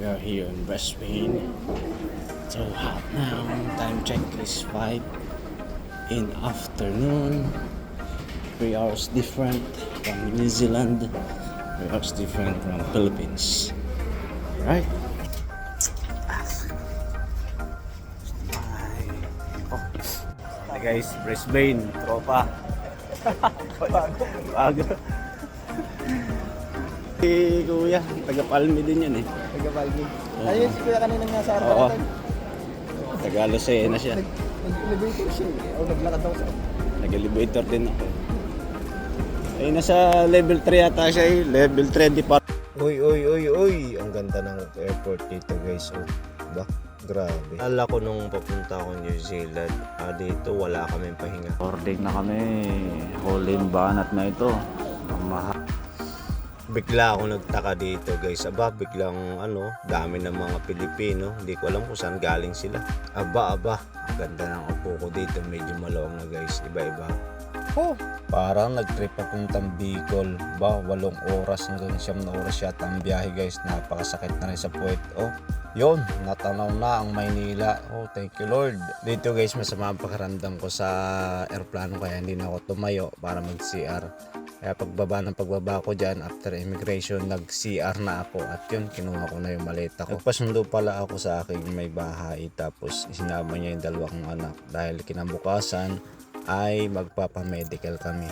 We are here in Brisbane. So hot now. Time check is 5 in afternoon. 3 hours different from New Zealand. 3 hours different from Philippines. Right? Hi guys, Brisbane, tropa. Bago. Si Kuya, taga Palmi din yan eh. Taga Baldi. Ayun si Kuya kanina nga sa Oo. Artatan. Taga Lucena siya. Nag-elevator siya eh. O naglakad ako sa... Nag-elevator din ako. Ay, nasa level 3 yata siya eh. Level 3 di pa. Uy, uy, uy, uy. Ang ganda ng airport dito guys. Oh, ba? Grabe. Ala ko nung papunta ako New Zealand, ah, dito wala kaming pahinga. Boarding na kami. Holy banat na ito. Ang mahal. Bigla ako nagtaka dito guys. Aba, biglang ano, dami ng mga Pilipino. Hindi ko alam kung saan galing sila. Aba, aba. Ganda ng upo ko dito. Medyo malawang na guys. Iba-iba. Oh, parang nag-trip papuntang Bicol. Ba, walong oras hanggang siyam na oras yata ang biyahe guys. Napakasakit na rin sa puwet. Oh, yon natanaw na ang Maynila. Oh, thank you Lord. Dito guys, masama ang pakiramdam ko sa aeroplano kaya hindi na ako tumayo para mag-CR. Kaya pagbaba ng pagbaba ko dyan, after immigration, nag-CR na ako. At yun, kinuha ko na yung maleta ko. Nagpasundo pala ako sa aking may bahay. Tapos sinama niya yung dalawa kong anak. Dahil kinabukasan ay magpapamedical kami.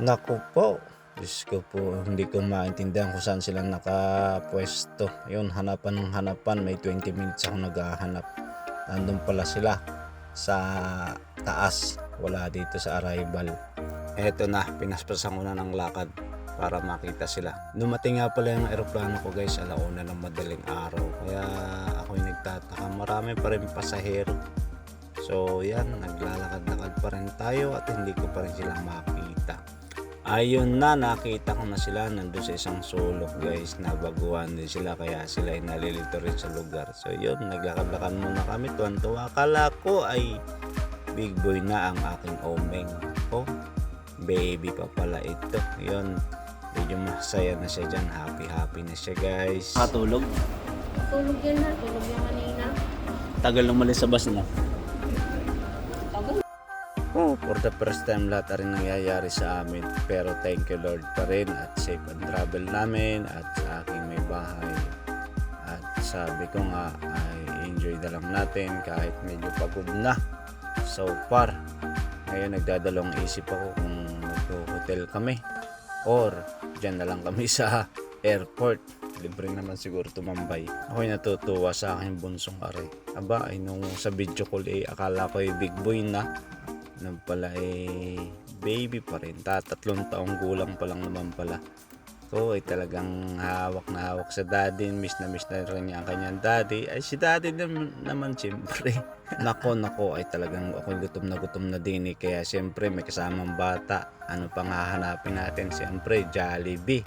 Naku po, Diyos ko po, hindi ko maintindihan kung saan sila nakapwesto. Yun, hanapan ng hanapan. May 20 minutes ako naghahanap. Nandun pala sila sa taas. Wala dito sa arrival. Eto na, pinaspasan ko na ng lakad para makita sila. Dumating nga pala yung aeroplano ko guys, alauna ng madaling araw. Kaya ako yung nagtataka, marami pa rin pasahero. So yan, naglalakad-lakad pa rin tayo at hindi ko pa rin sila makita. Ayun na, nakita ko na sila nandun sa isang sulok guys, nabaguhan din sila kaya sila ay nalilito rin sa lugar. So yun, naglakad-lakad muna kami, tuwan-tuwa. Akala ko ay big boy na ang aking omeng. Oh, baby pa pala ito. Yun, medyo masaya na siya dyan. Happy-happy na siya guys. Katulog. Tulog yan na, tulog yan kanina. Tagal umalis sa bus na. Oh, for the first time lahat rin nangyayari sa amin. Pero thank you Lord pa rin at safe and travel namin at sa aking may bahay. At sabi ko nga ay enjoy na lang natin kahit medyo pagod na so far. Ngayon nagdadalawang isip ako kung mag-hotel kami or dyan na lang kami sa airport. Libre naman siguro tumambay. Ako'y natutuwa sa aking bunsong are. Aba, ay nung sa video call eh, akala ko ay big boy na nung pala eh baby pa rin tatatlong taong gulang pa lang naman pala so ay talagang hawak na hawak sa daddy. Miss na miss na rin niya ang kanyang daddy. Ay si daddy naman, naman siyempre. Nako nako ay talagang ako gutom na gutom na din eh. Kaya siyempre may kasamang bata. Ano pang hahanapin natin? Siyempre Jollibee.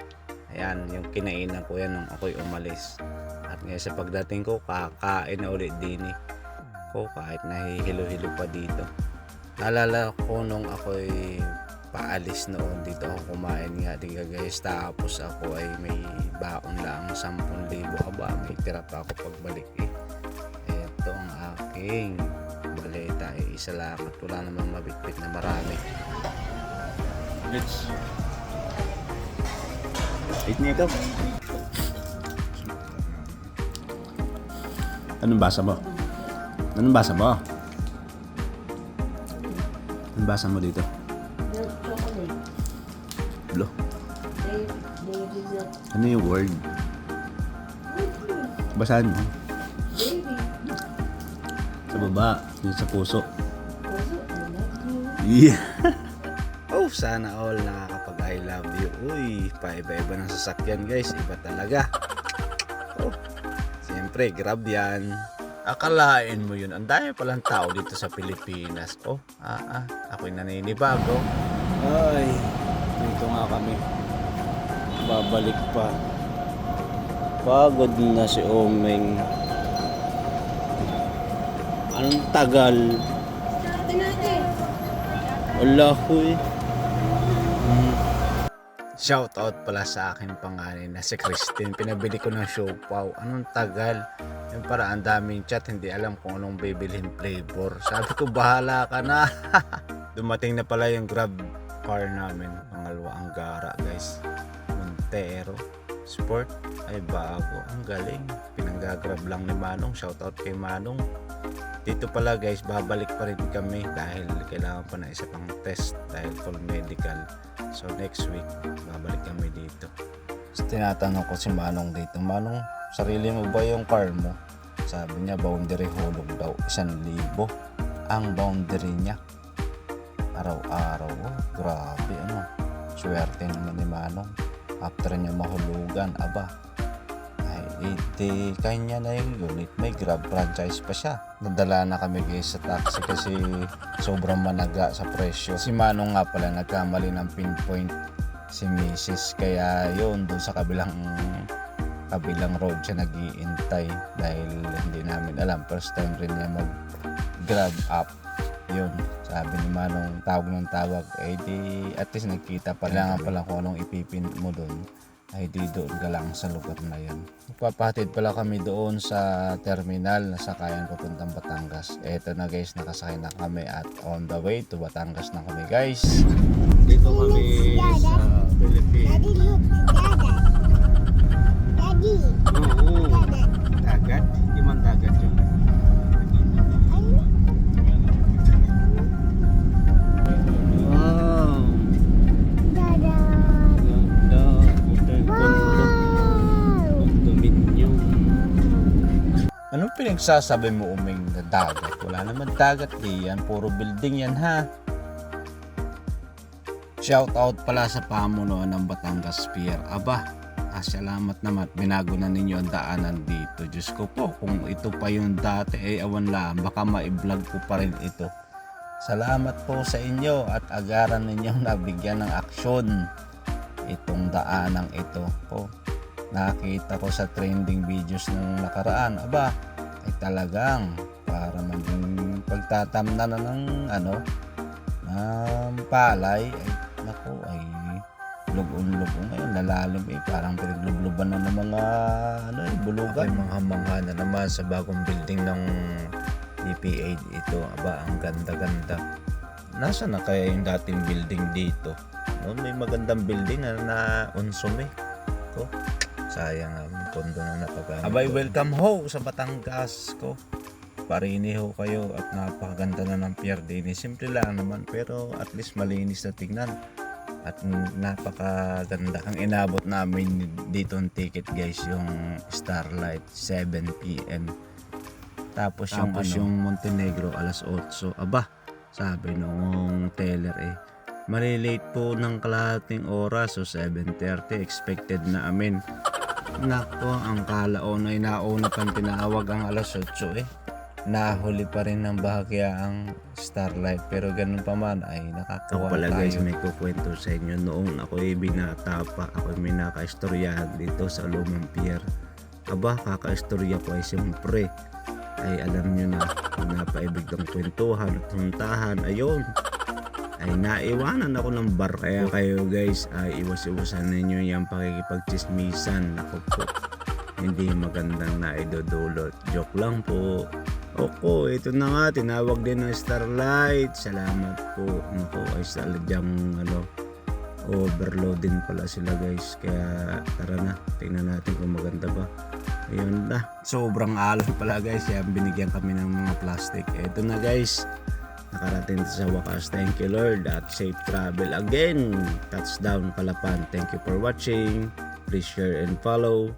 Ayan yung kinainan ko yan nung ako'y umalis. At ngayon sa pagdating ko kakain na ulit din eh. Ko kahit nahihilo-hilo pa dito. Naalala ko nung ako'y paalis noon dito ako kumain nga di ka guys tapos ako ay may baon lang 10,000 aba may tira pa ako pagbalik eh eto ang aking baleta eh isa lang at wala namang mabitbit na marami Let's. Eat niya ikaw. Anong basa mo? Anong basa mo? Anong basa mo dito? Milk. Ano yung word? Basahan mo. Sa baba. Yung sa puso. Yeah. oh sana all nakakapag I love you uy paiba-iba ng sasakyan guys iba talaga oh siyempre grab yan akalain mo yun ang dami palang tao dito sa Pilipinas oh ah ah ako'y naninibago Ay, dito nga kami. Babalik pa. Pagod na si Omeng. Anong tagal? Wala ko eh. Shout out pala sa aking pangalan na si Christine. Pinabili ko ng siopaw. Anong tagal? Yung para ang daming chat, hindi alam kung anong bibilhin flavor. Sabi ko, bahala ka na. Dumating na pala yung grab car namin. Pangalawa ang gara guys. Montero. Sport. Ay bago. Ang galing. Pinanggagrab lang ni Manong. Shout out kay Manong. Dito pala guys, babalik pa rin kami dahil kailangan pa na isa pang test dahil full medical. So next week, babalik kami dito. Tapos tinatanong ko si Manong dito, Manong, sarili mo ba yung car mo? Sabi niya, boundary hulog daw, isang libo. Ang boundary niya. Araw-araw, oh, grabe ano. Swerte naman ni Manong. After niya mahulugan, aba, ay, iti kanya na yung unit. May grab franchise pa siya. Nadala na kami guys sa taxi kasi sobrang managa sa presyo. Si Manong nga pala nagkamali ng pinpoint si Mrs. Kaya yun, doon sa kabilang kabilang road siya nag-iintay dahil hindi namin alam. First time rin niya mag grab up. Yun, sabi ni Manong tawag ng tawag. Eh di, at least nagkita pa lang pala kung anong ipipin mo doon ay di doon ka lang sa lugar na yan. Magpapahatid pala kami doon sa terminal na sakayan papuntang Batangas. Eto na guys, nakasakay na kami at on the way to Batangas na kami guys. Dito kami sa Philippines. Daddy, look, Dada. Daddy, Oo, dagat. Di man dagat yun. Pinagsasabi mo uming na dagat? Wala naman dagat diyan, puro building yan ha. Shout out pala sa pamunuan ng Batangas Pier. Aba, ah, salamat naman binago na ninyo ang daanan dito. Diyos ko po, kung ito pa yung dati, eh awan lang, baka ma-vlog ko pa rin ito. Salamat po sa inyo at agaran ninyong nabigyan ng aksyon itong daanang ito po nakita ko sa trending videos nung nakaraan aba ay talagang para maging pagtatamna na ng ano ng palay ay nako ay lubon-lubon ngayon lalalim eh parang pinaglubluban na ng mga ano eh bulugan. Ay mga mangha na naman sa bagong building ng EPA ito. Aba ang ganda-ganda. Nasa na kaya yung dating building dito? No may magandang building na na unsume ko sayang ang kondo na napagamit abay welcome ho sa Batangas ko. Parini ho kayo at napakaganda na ng pier din. Simple lang naman pero at least malinis na tingnan at napakaganda. Ang inabot namin dito ang ticket guys yung Starlight 7pm tapos, yung, Tapos yung Montenegro alas 8 aba sabi nung teller eh malilate po ng kalahating oras so 7.30 expected na amin nako ang kalaon ay nauna pang tinawag ang alas 8 eh. Nahuli pa rin ng bahagya ang Starlight pero ganun pa man ay nakakawa Ako pala, tayo. guys, may kukwento sa inyo. Noong ako ay binata pa ako ay may nakaistoryahan dito sa Lumang Pier. Aba kakaistorya ko ay siyempre ay alam nyo na napaibig ng kwentuhan at huntahan ayun ay naiwanan ako ng bar kaya kayo guys ay iwas-iwasan ninyo yung pakikipagchismisan ako po hindi magandang naidodulot joke lang po Oko, ito na nga, tinawag din ng Starlight. Salamat po. Naku, ay saladyang ano, overload din pala sila guys. Kaya tara na, tingnan natin kung maganda ba. Ayun na. Sobrang alon pala guys. Kaya binigyan kami ng mga plastic. Ito na guys. Nakarating sa wakas. Thank you Lord. At safe travel again. Touchdown Palapan. Thank you for watching. Please share and follow.